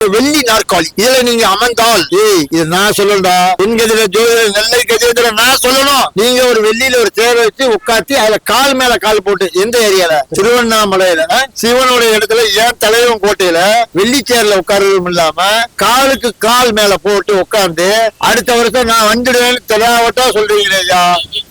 வெள்ளி நாற்காலி. இதுல நீங்க அமர்ந்தால் ஏய் இது நான் சொல்லணும்டா. என் கதிர ஜோதிட நெல்லை கஜேந்திர நான் சொல்லணும். நீங்க ஒரு வெள்ளியில ஒரு சேர வச்சு உட்காத்தி அதுல கால் மேல கால் போட்டு எந்த ஏரியால? திருவண்ணாமலையில சிவனுடைய இடத்துல ஏன் தலைவன் கோட்டையில வெள்ளி சேர்ல உட்காரதும் இல்லாம காலுக்கு கால் மேல போட்டு உட்கார்ந்து அடுத்த வருஷம் நான் வந்துடுவேன்னு தெளிவாட்டா சொல்றீங்களே ஐயா.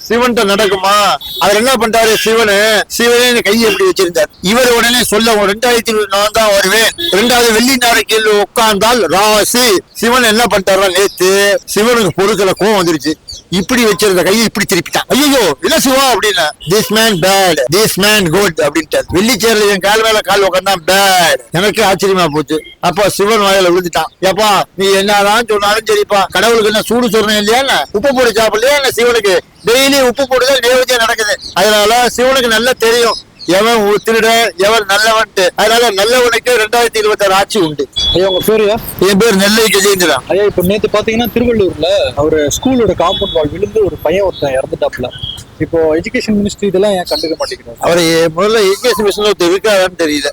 சிவன்கிட்ட நடக்குமா? அவர் என்ன பண்றாரு? சிவனு சிவனே கையை எப்படி வச்சிருந்தார். இவர் உடனே சொல்ல ரெண்டாயிரத்தி இருபது நான் தான் வருவேன். ரெண்டாவது வெள்ளி நாளைக்கு உட்கார்ந்தால் ராசி. சிவன் என்ன பண்ணிட்டாரா நேத்து சிவனுக்கு பொருட்களை கோவம் வந்துருச்சு. இப்படி வச்சிருந்த கையை இப்படி திருப்பிட்டான். ஐயோ இல்ல சிவா? அப்படின்னா. This man bad this man good அப்படின்ட்டு வெள்ளி சேர்ல என் கால் மேல கால் உட்காந்தா பேட் எனக்கு ஆச்சரியமா போச்சு. அப்போ சிவன் வாயில விழுந்துட்டான். ஏப்பா நீ என்னதான் சொன்னாலும் சரிப்பா. கடவுளுக்கு என்ன சூடு சொல்றேன் இல்லையா என்ன? உப்பு போட்டு சாப்பிடலையா என்ன சிவனுக்கு? டெய்லி உப்பு போட்டுதான் நேவதியா நடக்குது. அதனால சிவனுக்கு நல்லா தெரியும். எவன் திருடன் எவன் நல்லவன்ட்டு. அதனால நல்லவனுக்கு ரெண்டாயிரத்தி இருபத்தி ஆறு ஆட்சி உண்டு. ஐயா உங்க பேருயா என் பேர் நெல்லை கஜேந்திரன் ஐயா இப்ப நேத்து பாத்தீங்கன்னா திருவள்ளூர்ல ஒரு ஸ்கூலோட காம்பவுண்ட் வால் விழுந்து ஒரு பையன் ஒருத்தன் இறந்துட்டாப்ல இப்போ எஜுகேஷன் மினிஸ்ட்ரி இதெல்லாம் ஏன் கண்டுக்க மாட்டேங்கிறாங்க? அவர் முதல்ல எஜுகேஷன் மிஷன் ஒருத்தர் இருக்காரான்னு தெரியல.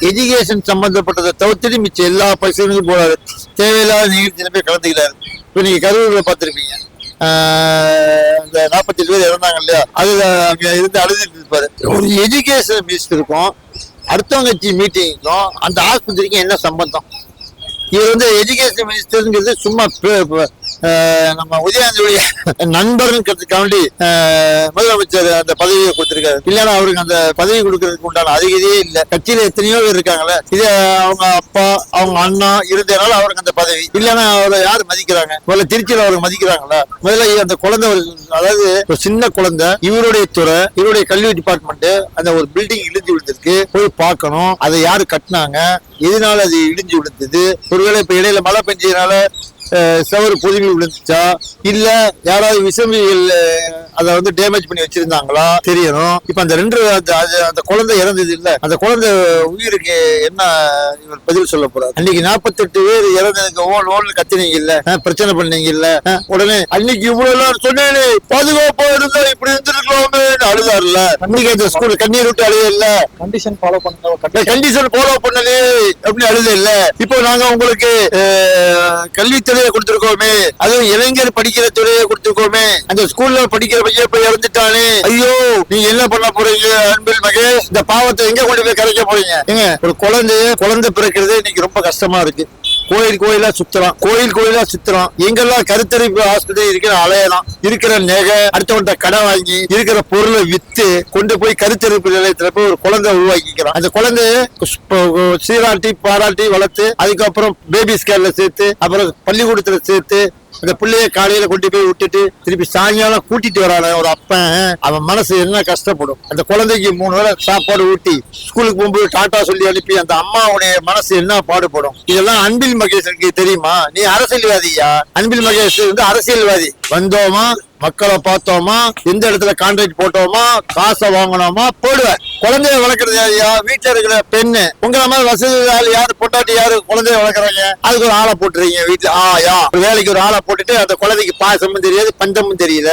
எஜுகேஷன் சம்பந்தப்பட்டதை தவிர்த்துட்டு மிச்சம் எல்லா பசங்களுக்கும் போறாரு. தேவையில்லாத நிகழ்ச்சியில போய் கலந்துக்கிறாரு. இப்ப நீங்க கரூர்ல பார்த்திருப்பீங்க. அந்த நாற்பத்தி பேர் இறந்தாங்க இல்லையா? அதில் அங்கே இருந்து அழுதுட்டு இருப்பாரு. ஒரு எஜுகேஷன் மினிஸ்டர் இருக்கும். அடுத்தவங்க கட்சி மீட்டிங்க்கும் அந்த ஆஸ்பத்திரிக்கும் என்ன சம்பந்தம்? இவர் வந்து எஜுகேஷன் மினிஸ்டருங்கிறது சும்மா நம்ம உதயநிதியுடைய நண்பர்னு ஆஹ் முதலமைச்சர் அந்த பதவியை கொடுத்திருக்காரு. இல்லைன்னா அவருக்கு அந்த பதவி கொடுக்கறதுக்கு உண்டான அதிகதியே இல்லை. கட்சியில எத்தனையோ பேர் இருக்காங்கல்ல. இது அவங்க அப்பா அவங்க அண்ணா இருந்தனால அவருக்கு அந்த பதவி. இல்லைன்னா அவரை யாரு மதிக்கிறாங்க? முதல்ல திருச்சியில அவருக்கு மதிக்கிறாங்களா? முதல்ல அந்த குழந்தை அதாவது ஒரு சின்ன குழந்தை இவருடைய துறை இவருடைய கல்வி டிபார்ட்மெண்ட் அந்த ஒரு பில்டிங் இழுந்து விழுந்திருக்கு. போய் பார்க்கணும். அதை யாரு கட்டினாங்க? எதனால அது இடிஞ்சு விழுந்தது? ஒருவேளை இப்ப இடையில மழை பெஞ்சதுனால செவரு பொதுமி விழுந்துச்சா? இல்லை யாராவது விசமிகள் அதை வந்து டேமேஜ் பண்ணி வச்சிருந்தாங்களா? தெரியணும். இப்ப அந்த ரெண்டு அந்த குழந்தை இறந்தது இல்ல. அந்த குழந்தை உயிருக்கு என்ன இவர் பதில் சொல்ல போறாரு அன்னைக்கு நாற்பத்தெட்டு பேர் இறந்ததுக்கு ஓன் ஓன் கத்தினீங்க இல்ல? பிரச்சனை பண்ணீங்க இல்ல? உடனே அன்னைக்கு இவ்வளவு எல்லாம் சொன்னேனே பாதுகாப்பா இருந்தா இப்படி இருந்திருக்கலாமே அழுதாருல அன்னைக்கு அந்த ஸ்கூல் கண்ணீர் விட்டு அழுத இல்ல. கண்டிஷன் ஃபாலோ இந்த கண்டிஷன் ஃபாலோ பண்ணலே அப்படி அழுது இல்ல. இப்போ நாங்க உங்களுக்கு அஹ், கல்வித்துறையை கொடுத்திருக்கோமே. அதுவும் இளைஞர் படிக்கிற துறையை கொடுத்திருக்கோமே. அந்த ஸ்கூல்ல படிக்கிற பையன் போய் இறந்துட்டானே ஐயோ நீங்க என்ன பண்ண போறீங்க அன்பில் மகேஷ் இந்த பாவத்தை எங்க கொண்டு போய் கரைக்க போறீங்க? ஏங்க ஒரு குழந்தைய குழந்தை பிறக்கிறது இன்னைக்கு ரொம்ப கஷ்டமா இருக்கு. கோயில் கோயிலா சுத்தலாம். கோயில் கோயிலா சுத்தலாம். எங்கெல்லாம் கருத்தரிப்பு ஆஸ்பத்திரி இருக்கிற அலையலாம் இருக்கிற நகை அடுத்தவன்ட்ட கடை வாங்கி இருக்கிற பொருளை வித்து கொண்டு போய் கருத்தரிப்பு நிலையத்துல போய் ஒரு குழந்தை உருவாக்கிக்கிறான். அந்த குழந்தைய சீராட்டி பாராட்டி வளர்த்து அதுக்கப்புறம் பேபி ஸ்கேர்ல சேர்த்து அப்புறம் பள்ளிக்கூடத்துல சேர்த்து அந்த பிள்ளைய காலையில கொண்டு போய் விட்டுட்டு திருப்பி சாயங்காலம் கூட்டிட்டு வரான ஒரு அப்பன். அவன் மனசு என்ன கஷ்டப்படும். அந்த குழந்தைக்கு மூணு வேளை சாப்பாடு ஊட்டி ஸ்கூலுக்கு போகும்போது டாட்டா சொல்லி அனுப்பி அந்த அம்மாவுடைய மனசு என்ன பாடுபடும். இதெல்லாம் அன்பில் மகேஷனுக்கு தெரியுமா? நீ அரசியல்வாதியா? அன்பில் மகேஷ் வந்து அரசியல்வாதி. வந்தோமா? மக்களை பார்த்தோமா? எந்த இடத்துல கான்ட்ராக்ட் போட்டோமா? காசை வாங்கினோமா? போடுவேன். குழந்தைய வளர்க்கறது யாரையா வீட்டுல இருக்கிற பெண்ணு. உங்களை மாதிரி வசதி ஆள் யாரு? பொட்டாட்டி யாரு? குழந்தைய வளர்க்குறாங்க. அதுக்கு ஒரு ஆளை போட்டுறீங்க வீட்டுல. ஆயா ஒரு வேலைக்கு ஒரு ஆளை போட்டுட்டு அந்த குழந்தைக்கு பாசமும் தெரியாது பஞ்சமும் தெரியல.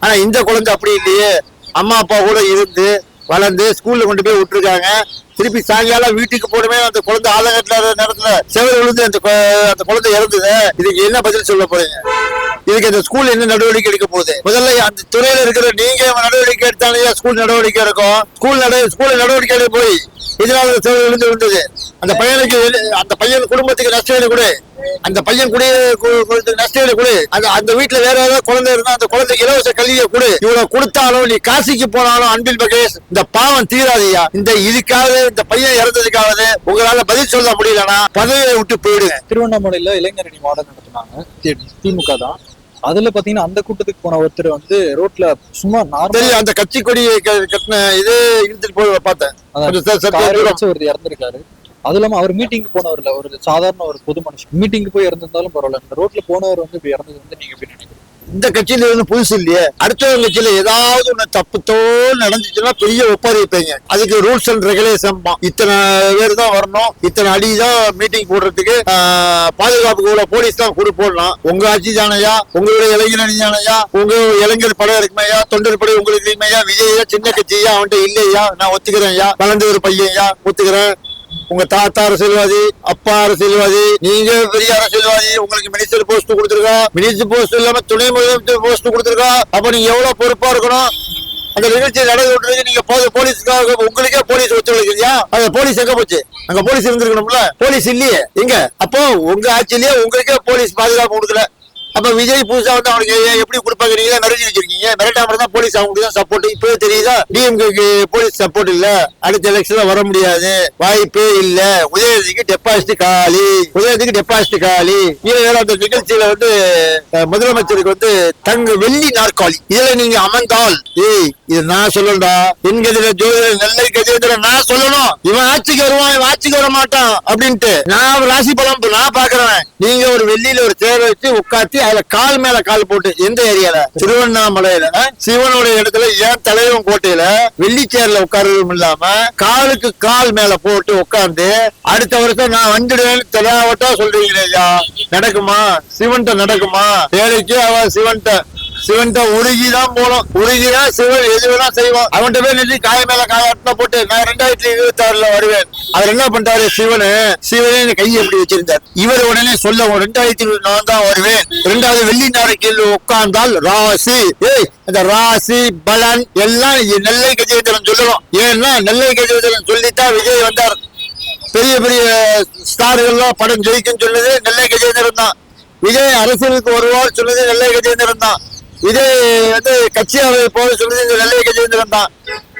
ஆனா இந்த குழந்தை அப்படி இல்லையே. அம்மா அப்பா கூட இருந்து வளர்ந்து ஸ்கூல்ல கொண்டு போய் விட்டுருக்காங்க. திருப்பி சாயங்காலம் வீட்டுக்கு போடுமே அந்த குழந்தை ஆதங்கத்துல நேரத்துல செவல் விழுந்து அந்த அந்த குழந்தை இறந்தது. இதுக்கு என்ன பதில் சொல்ல போறீங்க? இதுக்கு இந்த ஸ்கூல் என்ன நடவடிக்கை எடுக்க போகுது? முதல்ல அந்த துறையில இருக்கிற நீங்க நடவடிக்கை எடுத்தாலே ஸ்கூல் நடவடிக்கை இருக்கும் ஸ்கூல் நட ஸ்கூல் நடவடிக்கை எடுக்க போய் இதனால விழுந்து விழுந்தது. அந்த பையனுக்கு அந்த பையன் குடும்பத்துக்கு நஷ்டம் கொடு. அந்த பையன் குடி கு- நஷ்டம் கொடு. அந்த அந்த வீட்டுல வேற ஏதாவது குழந்தை இருந்தா அந்த குழந்தைக்கு இலவச கல்வியை கொடு. இவ்வளவு கொடுத்தாலும் நீ காசிக்கு போனாலும் அன்பில் மகேஷ் இந்த பாவம் தீராதியா இந்த இதுக்காவது இந்த பையன் இறந்ததுக்காவது உங்களால பதில் சொல்ல முடியலன்னா பதவியை விட்டு போயிடுங்க. திருவண்ணாமலையில இளைஞரணி மாடல் நடத்தினாங்க. திமுக தான். அதுல பாத்தீங்கன்னா அந்த கூட்டத்துக்கு போன ஒருத்தர் வந்து ரோட்ல சும்மா நார்மல் அந்த கட்சி கொடியை க- கட்டின இது இழுத்துட்டு போய் பார்த்தேன். ஒருத்தர் இறந்திருக்காரு. அது இல்லாம அவர் மீட்டிங் போனவர் இல்ல ஒரு சாதாரண ஒரு பொது மனுஷன். மீட்டிங் போய் இறந்திருந்தாலும் பரவாயில்ல. இந்த ரோட்ல போனவர் வந்து இப்ப இறந்தது வந்து நீங்க எப்படி நினைக்கிறீங்க? இந்த கட்சியில இருந்து புதுசு இல்லையே. அடுத்தவங்க கட்சியில ஏதாவது ஒண்ணு தப்புத்தோ நடந்துச்சுன்னா பெரிய ஒப்பாரி வைப்பீங்க. அதுக்கு ரூல்ஸ் அண்ட் ரெகுலேஷன் இத்தனை பேர் தான் வரணும். இத்தனை அடி தான் மீட்டிங் போடுறதுக்கு பாதுகாப்புக்கு உள்ள போலீஸ் தான் கூட போடலாம். உங்க ஆட்சி தானையா? உங்களுடைய இளைஞர் அணி தானையா? உங்க இளைஞர் படம் இருக்குமையா? தொண்டர் படை உங்களுக்கு இருக்குமையா? விஜயா சின்ன கட்சியா? அவன்கிட்ட இல்லையா? நான் ஒத்துக்கிறேன் ஐயா வளர்ந்து ஒரு பையன்யா? ஒத்துக்கிறேன். உங்க தாத்தா அரசியல்வாதி அப்பா அரசியல்வாதி நீங்க பெரிய அரசியல்வாதி உங்களுக்கு மினிஸ்டர் போஸ்ட் கொடுத்துருக்கோம் மினிஸ்டர் போஸ்ட் இல்லாம துணை முதலமைச்சர் போஸ்ட் கொடுத்துருக்கோம் அப்ப நீங்க எவ்வளவு பொறுப்பா இருக்கணும்? அந்த நிகழ்ச்சி நடந்து நீங்க போ- போலீஸ்க்காக உங்களுக்கே போலீஸ் ஒத்துழைக்கிறியா? அந்த போலீஸ் எங்க போச்சு? அங்க போலீஸ் இருந்திருக்கணும்ல? போலீஸ் இல்லையே. எங்க? அப்போ உங்க ஆட்சியிலேயே உங்களுக்கே போலீஸ் பாதுகாப்பு கொடுக்கல. அப்ப விஜய் புதுசா வந்து அவனுக்கு ஏன் எப்படி கொடுப்பாங்க மிரட்டி வச்சிருக்கீங்க. மிரட்டாம தான் போலீஸ் அவங்களுக்கு தான் சப்போர்ட் இப்பவே தெரியுதா? டிஎம்கேக்கு போலீஸ் சப்போர்ட் இல்ல. அடுத்த எலெக்ஷன்ல வர முடியாது. வாய்ப்பே இல்ல. உதயநிதிக்கு டெபாசிட் காலி. உதயநிதிக்கு டெபாசிட் காலி. இதுல அந்த நிகழ்ச்சியில வந்து முதலமைச்சருக்கு வந்து தங்க வெள்ளி நாற்காலி. இதுல நீங்க அமர்ந்தால் ஏய் இது நான் சொல்லணும்டா. என் கதிர ஜோதிட நெல்லை கஜேந்திரன் நான் சொல்லணும். இவன் ஆட்சிக்கு வருவான் இவன் ஆட்சிக்கு வர மாட்டான் அப்படின்ட்டு. நான் ராசி பலம் நான் பாக்குறேன் நீங்க ஒரு வெள்ளியில ஒரு தேர் வச்சு உட்காத்தி அதுல கால் மேல கால் போட்டு எந்த ஏரியால? திருவண்ணாமலையில. சிவனுடைய இடத்துல ஏன் தலைவன் கோட்டையில? வெள்ளிச்சேர்ல உட்காரதும் இல்லாம காலுக்கு கால் மேல போட்டு உட்கார்ந்து அடுத்த வருஷம் நான் வந்துடுவேன் தெளிவாட்டா சொல்றீங்களே ஐயா. நடக்குமா? சிவன்ட்ட நடக்குமா? வேலைக்கு அவன் சிவன்ட்ட தான் உருகிதான் போனோம் உருகிதான் சிவன் எது வேணா செய்வான். அவன்கிட்ட போய் நின்று காய மேல காயட்டின போட்டு நான் ரெண்டாயிரத்தி இருபத்தி ஆறுல வருவேன். அவர் என்ன பண்றாரு சிவனு சிவனே கையை எப்படி வச்சிருந்தார். இவர் உடனே சொல்ல ரெண்டாயிரத்தி இருபத்தி நான் தான் வருவேன். ரெண்டாவது வெள்ளி நாளைக்கு உட்கார்ந்தால் ராசி. ஏய் அந்த ராசி பலன் எல்லாம் நெல்லை கஜேந்திரன் சொல்லணும். ஏன்னா நெல்லை கஜேந்திரன் சொல்லித்தான் விஜய் வந்தார். பெரிய பெரிய ஸ்டார்கள்லாம் படம் ஜெயிக்கும் சொன்னது நெல்லை கஜேந்திரன் தான். விஜய் அரசியலுக்கு வருவார் சொன்னது நெல்லை கஜேந்திரன் தான். இது வந்து கட்சியாவை போக சொல்லி இந்த நெல்லை கஜேந்திரன் தான்.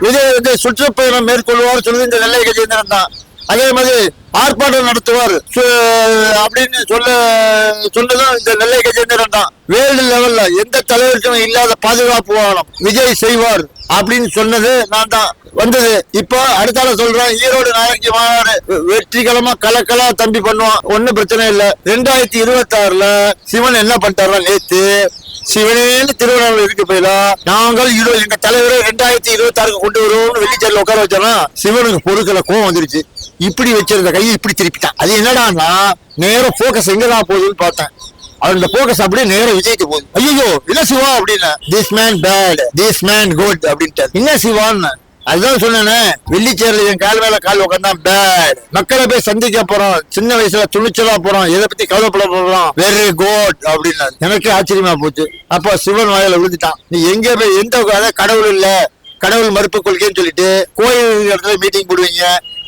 இது வந்து சுற்றுப்பயணம் மேற்கொள்வார் சொல்லி இந்த நெல்லை கஜேந்திரன் தான். அதே மாதிரி ஆர்ப்பாட்டம் நடத்துவார். சு- அப்படின்னு சொல்ல சொன்னதும் இந்த நெல்லை கஜேந்திரன் தான். வேர்ல்டு லெவல்ல எந்த தலைவருக்கும் இல்லாத பாதுகாப்பு வாகனம். விஜய் செய்வார் அப்படின்னு சொன்னது நான் தான். வந்தது. இப்போ அடுத்தால சொல்றேன். ஈரோடு நாளைக்கு மாநாடு வெ- வெற்றிகரமா கலக்கலா தம்பி பண்ணுவான். ஒன்னும் பிரச்சனை இல்லை. ரெண்டாயிரத்தி இருபத்தி ஆறுல சிவன் என்ன பண்ணிட்டாரா நேத்து சிவனேன்னு திருவண்ணாமலை இருக்கு போயிடா. நாங்கள் இருபது எங்க தலைவரை ரெண்டாயிரத்தி இருபத்தி ஆறுக்கு கொண்டு வருவோம்னு வெள்ளிச்சேரியில் உட்கார வச்சோம்னா சிவனுக்கு பொருட்களை கோவம் வந்துருச்சு. இப்படி வச்சிருந்த கையை இப்படி திருப்பிட்டான். அது என்னடான்னா நேரம் போக்கஸ் எங்கதான் போகுதுன்னு பார்த்தேன். அவனோட போக்கஸ் அப்படியே நேரம் விஜய்க்கு போகுது. ஐயோ என்ன சிவா அப்படின்னு this man bad this man good அப்படின்ட்டு என்ன சிவான்னு? அதுதான் சொன்னேனே வெள்ளிச்சேரில் என் கால் மேல கால் உட்காந்தா பேட் மக்களை போய் சந்திக்க போறோம். சின்ன வயசுல துணிச்சலா போறோம். எதை பத்தி கவலைப்பட போறோம்? வெரி குட் அப்படின்னு எனக்கு ஆச்சரியமா போச்சு. அப்ப சிவன் வாயில விழுந்துட்டான். நீ எங்க போய் எந்த கடவுள் இல்ல. கடவுள் மறுப்பு கொள்கைன்னு சொல்லிட்டு கோயில் இடத்துல மீட்டிங் போடுவீங்க.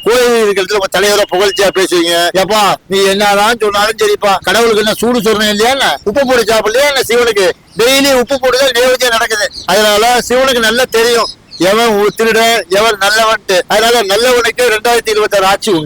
கோயில் இருக்கிற உங்க தலைவரை புகழ்ச்சியா பேசுவீங்க. ஏப்பா நீ என்னதான் சொன்னாலும் சரிப்பா. கடவுளுக்கு என்ன சூடு சொல்றேன் இல்லையா என்ன? உப்பு போட்டு சாப்பிடலையா என்ன சிவனுக்கு? டெய்லி உப்பு போட்டுதான் நேவதியா நடக்குது. அதனால சிவனுக்கு நல்லா தெரியும். எவன் திருட எவன் நல்லவன்ட்டு. அதனால நல்லவனுக்கு ரெண்டாயிரத்தி இருபத்தி ஆறு ஆட்சி உண்டு.